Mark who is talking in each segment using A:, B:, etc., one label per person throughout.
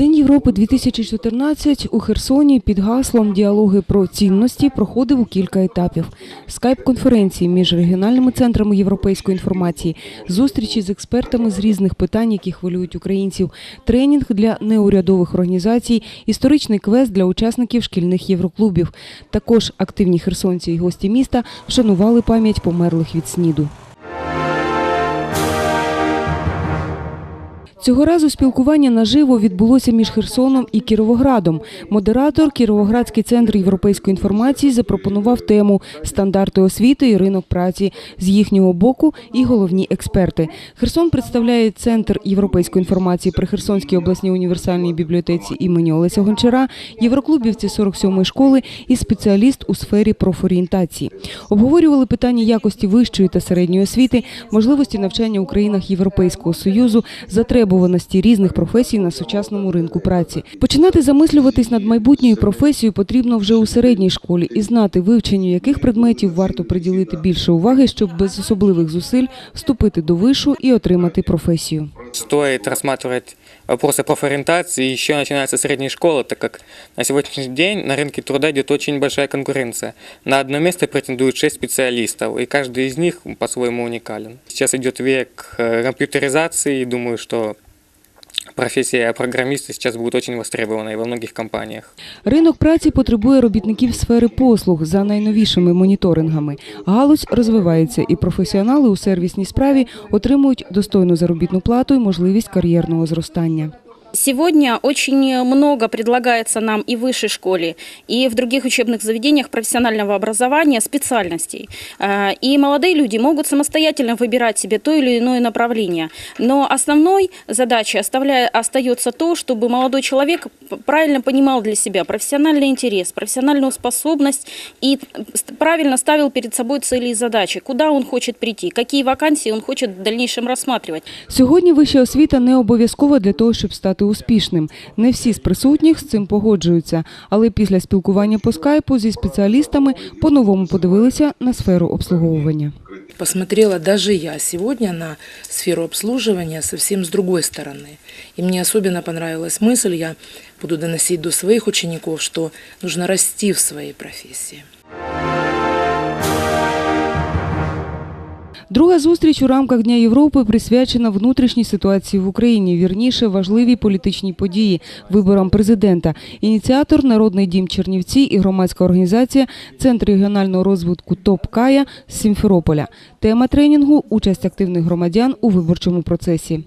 A: День Європи 2014 у Херсоні під гаслом «Діалоги про цінності» проходив у кілька етапів. Скайп-конференції між регіональними центрами європейської інформації, зустрічі з експертами з різних питань, які хвилюють українців, тренінг для неурядових організацій, історичний квест для учасників шкільних євроклубів. Також активні херсонці і гості міста вшанували пам'ять померлих від СНІДу. Цього разу спілкування наживо відбулося між Херсоном і Кіровоградом. Модератор Кіровоградський центр європейської інформації запропонував тему стандарти освіти і ринок праці з їхнього боку і головні експерти. Херсон представляє центр європейської інформації при Херсонській обласній універсальній бібліотеці імені Олеся Гончара, євроклубівці 47-ї школи і спеціаліст у сфері профорієнтації. Обговорювали питання якості вищої та середньої освіти, можливості навчання у країнах Європейського союзу, затребуваності різних професій на сучасному ринку праці. Починати замислюватись над майбутньою професією потрібно вже у середній школі і знати, вивченню яких предметів варто приділити більше уваги, щоб без особливих зусиль вступити до вишу і отримати професію.
B: Стоїть рассматривать вопросы профориентации еще начинается с средней школы, так как на сегодняшний день на рынке труда идет очень большая конкуренция. На одно место претендуют 6 специалистов, и каждый из них по-своему уникален. Сейчас идет век э, компьютеризации, и думаю, что профессия программиста сейчас будет очень востребована и во многих компаниях.
A: Ринок праці потребує робітників сфери послуг за найновішими моніторингами. Галузь розвивається, і професіонали у сервісній справі отримують достойну заробітну плату і можливість кар'єрного зростання.
C: Сегодня очень много предлагается нам и в высшей школе, и в других учебных заведениях профессионального образования специальностей. Э, И молодые люди могут самостоятельно выбирать себе то или иное направление. Но основной задачей остается то, чтобы молодой человек правильно понимал для себя профессиональный интерес, профессиональную способность и правильно ставил перед собой цели и задачи, куда он хочет прийти, какие вакансии он хочет в дальнейшем рассматривать.
A: Сьогодні вища освіта не обов'язкова для того, щоб стати успішним. Не всі з присутніх з цим погоджуються, але після спілкування по скайпу зі спеціалістами по-новому подивилися на сферу обслуговування.
D: Посмотрела даже я сегодня на сферу обслуживания совсем с другой стороны. И мне особенно понравилась мысль, я буду доносить до своих учеников, что нужно расти в своей профессии.
A: Друга зустріч у рамках Дня Європи присвячена внутрішній ситуації в Україні, вірніше важливій політичній події виборам президента. Ініціатор Народний дім Чернівці і громадська організація Центр регіонального розвитку ТОП Кая з Сімферополя. Тема тренінгу участь активних громадян у виборчому процесі.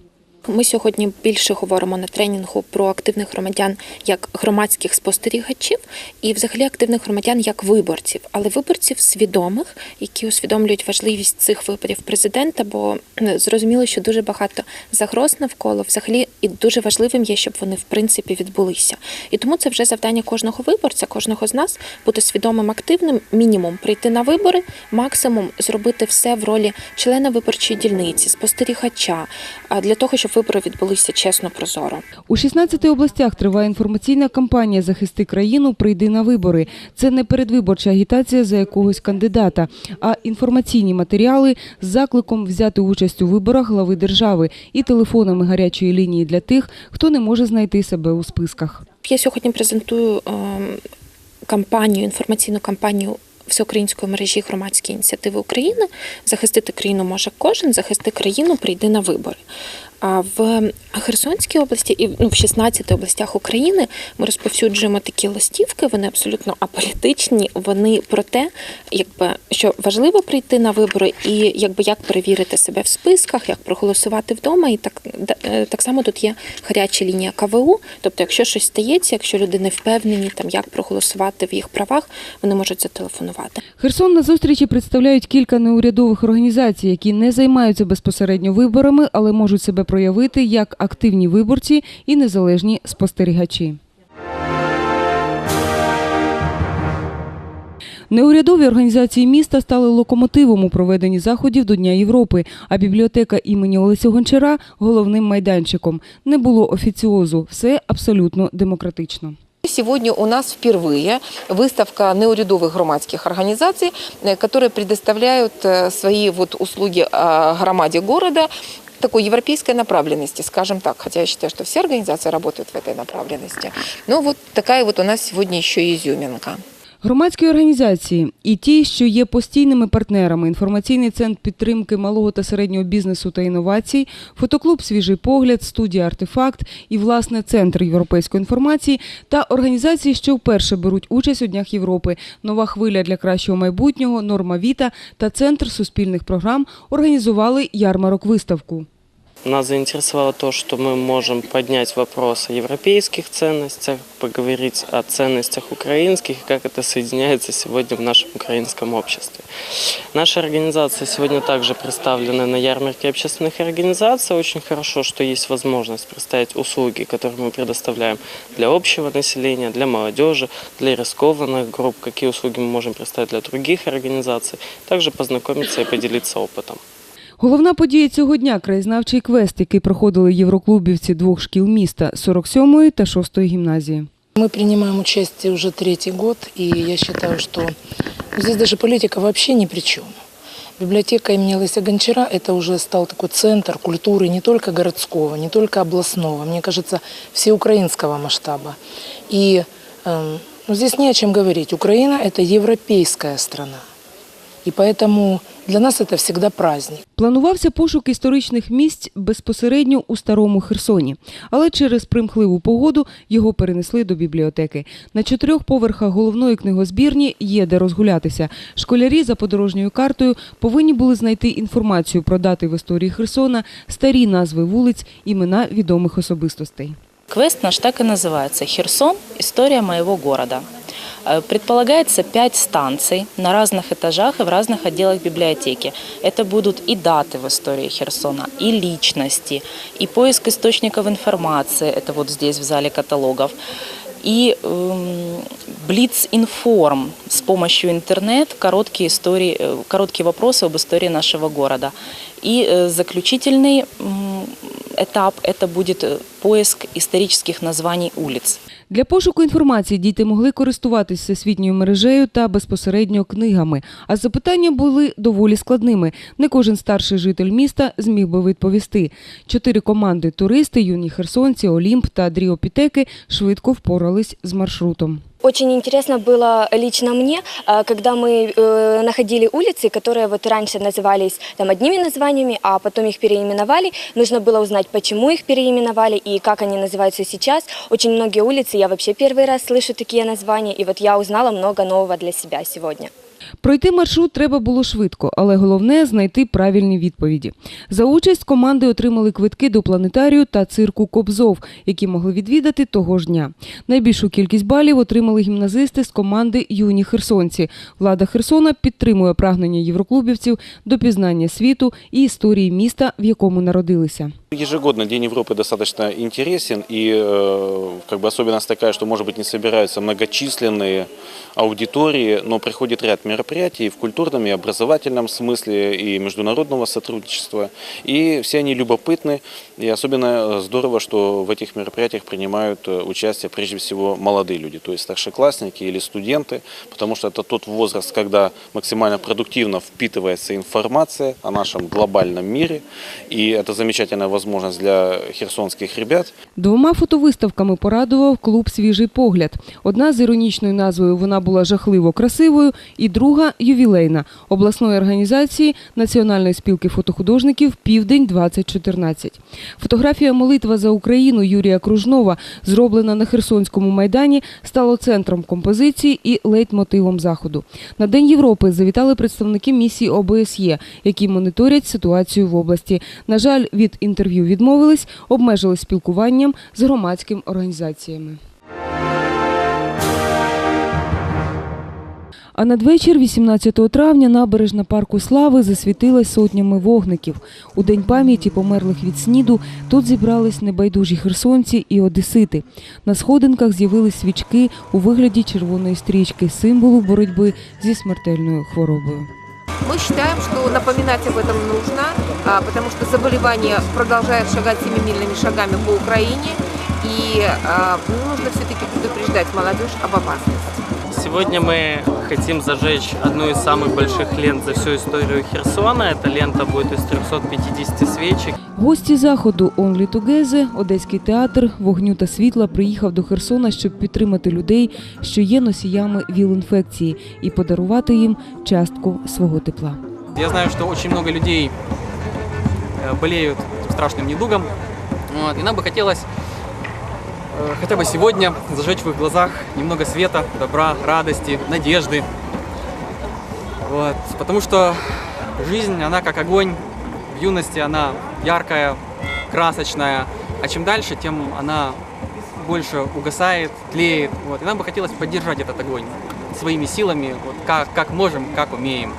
E: Ми сьогодні більше говоримо на тренінгу про активних громадян як громадських спостерігачів і взагалі активних громадян як виборців, але виборців свідомих, які усвідомлюють важливість цих виборів президента, бо зрозуміло, що дуже багато загроз навколо взагалі і дуже важливим є, щоб вони в принципі відбулися. І тому це вже завдання кожного виборця, кожного з нас бути свідомим, активним, мінімум прийти на вибори, максимум зробити все в ролі члена виборчої дільниці, спостерігача, для того, щоб вибори відбулися чесно, прозоро.
A: У 16 областях триває інформаційна кампанія Захисти країну, прийди на вибори. Це не передвиборча агітація за якогось кандидата, а інформаційні матеріали з закликом взяти участь у виборах глави держави і телефонами гарячої лінії для тих, хто не може знайти себе у списках.
E: Я сьогодні презентую ем, кампанію, інформаційну кампанію всеукраїнської мережі громадські ініціативи України. Захистити країну може кожен, захисти країну, прийди на вибори. В Херсонській області і ну, в 16 областях України ми розповсюджуємо такі листівки. Вони абсолютно аполітичні. Вони про те, якби що важливо прийти на вибори, і якби як перевірити себе в списках, як проголосувати вдома. І так е, так само тут є гаряча лінія КВУ. Тобто, якщо щось стається, якщо люди не впевнені, там як проголосувати в їх правах, вони можуть зателефонувати.
A: Херсон на зустрічі представляють кілька неурядових організацій, які не займаються безпосередньо виборами, але можуть себе проявити як активні виборці і незалежні спостерігачі. Неурядові організації міста стали локомотивом у проведенні заходів до Дня Європи, а бібліотека імені Олеся Гончара – головним майданчиком. Не було офіціозу, все абсолютно демократично.
F: Сегодня у нас впервые выставка неурядовых громадских организаций, э, которые предоставляют э, свои вот услуги э, громаде города такой европейской направленности, скажем так, хотя я считаю, что все организации работают в этой направленности. Но вот такая вот у нас сегодня еще и изюминка.
A: Громадські організації і ті, що є постійними партнерами, інформаційний центр підтримки малого та середнього бізнесу та інновацій, фотоклуб Свіжий погляд, студія Артефакт і власне центр європейської інформації та організації, що вперше беруть участь у Днях Європи, нова хвиля для кращого майбутнього, норма Віта та центр суспільних програм організували ярмарок виставку.
G: Нас заинтересовало то, что мы можем поднять вопрос о европейских ценностях, поговорить о ценностях украинских как это соединяется сегодня в нашем украинском обществе. Наша организация сегодня также представлена на ярмарке общественных организаций. Очень хорошо, что есть возможность представить услуги, которые мы предоставляем для общего населения, для молодежи, для рискованных групп, какие услуги мы можем представить для других организаций. Также познакомиться и поделиться опытом.
A: Головна подія цього дня краєзнавчий квест, який проходили євроклубівці двох шкіл міста 47-ї та 6-ї гімназії.
D: Мы принимаем участие уже третий год, и я считаю, что ну, здесь даже политика вообще ни при чем. Библиотека имени Лыся Гончара – это уже стал такой центр культуры не только городского, не только областного, мне кажется, всеукраинского масштаба. И эм, ну, здесь не о чем говорить. Украина – это европейская страна. И поэтому для нас это всегда праздник.
A: Планувався пошук історичних місць безпосередньо у старому Херсоні, але через примхливу погоду його перенесли до бібліотеки. На чотирьох поверхах головної книгозбірні є де розгулятися. Школярі за подорожньою картою повинні були знайти інформацію про дати в історії Херсона, старі назви вулиць, імена відомих особистостей.
H: Квест наш так и называется «Херсон. История моего города». Э, Предполагается пять станций на разных этажах и в разных отделах библиотеки. Это будут и даты в истории Херсона, и личности, и поиск источников информации, это вот здесь в зале каталогов, и эм, Блиц-информ с помощью интернет, короткие, истории, э, короткие вопросы об истории нашего города. И э, заключительный этап – это будет э, поиск исторических названий улиц.
A: Для пошуку інформації діти могли користуватись всесвітньою мережею та безпосередньо книгами. А запитання були доволі складними. Не кожен старший житель міста зміг би відповісти. Чотири команди туристи, юні херсонці, Олімп та Дріопітеки швидко впорались з маршрутом.
I: Очень интересно было лично мне, а, когда мы э, находили улицы, которые вот раньше назывались там одними названиями, а потом их переименовали. Нужно было узнать, почему их переименовали и как они называются сейчас. Очень многие улицы я вообще первый раз слышу такие названия, и вот я узнала много нового для себя сегодня.
A: Пройти маршрут треба було швидко, але головне знайти правильні відповіді. За участь команди отримали квитки до планетарію та цирку Кобзов, які могли відвідати того ж дня. Найбільшу кількість балів отримали гімназисти з команди Юні Херсонці. Влада Херсона підтримує прагнення євроклубівців до пізнання світу і історії міста, в якому народилися.
J: Ежегодно День Европы достаточно интересен, и э, как бы особенность такая, что, может быть, не собираются многочисленные аудитории, но приходит ряд мероприятий в культурном и образовательном смысле, и международного сотрудничества, и все они любопытны, и особенно здорово, что в этих мероприятиях принимают э, участие прежде всего молодые люди, то есть старшеклассники или студенты, потому что это тот возраст, когда максимально продуктивно впитывается информация о нашем глобальном мире, и это замечательная возможность для херсонских ребят
A: Двома фотовиставками порадував клуб Свіжий погляд. Одна з іронічною назвою вона була жахливо красивою, і друга ювілейна обласної організації Національної спілки фотохудожників Південь 2014. Фотографія Молитва за Україну Юрія Кружнова, зроблена на Херсонському майдані, стала центром композиції і лейтмотивом заходу. На День Європи завітали представники місії ОБСЄ, які моніторять ситуацію в області. На жаль, від інтерв'ю відмовились, обмежились спілкуванням з громадськими організаціями. А надвечір 18 травня набережна парку Слави засвітилась сотнями вогників. У день пам'яті померлих від сніду тут зібрались небайдужі херсонці і одесити. На сходинках з'явились свічки у вигляді червоної стрічки, символу боротьби зі смертельною хворобою.
F: Мы считаем, что напоминать об этом нужно, а, потому что заболевание продолжает шагать семимильными шагами по Украине, и а, ну, нужно все-таки предупреждать молодежь об опасности.
G: Сегодня мы хотим зажечь одну из самых больших лент за всю историю Херсона. Эта лента будет из 350 свечек.
A: Гості заходу Only Together, Одеський театр вогню та світла приїхав до Херсона, щоб підтримати людей, що є носіями ВІЛ-інфекції, і подарувати їм частку свого тепла.
K: Я знаю, что очень много людей э, болеют страшным недугом. Вот, и нам бы хотелось э, хотя бы сегодня зажечь в их глазах немного света, добра, радости, надежды. Вот, потому что жизнь, она как огонь. В юности она яркая, красочная, а чем дальше, тем она больше угасает, тлеет. Вот, и нам бы хотелось поддержать этот огонь своими силами, вот, как, как можем, как умеем.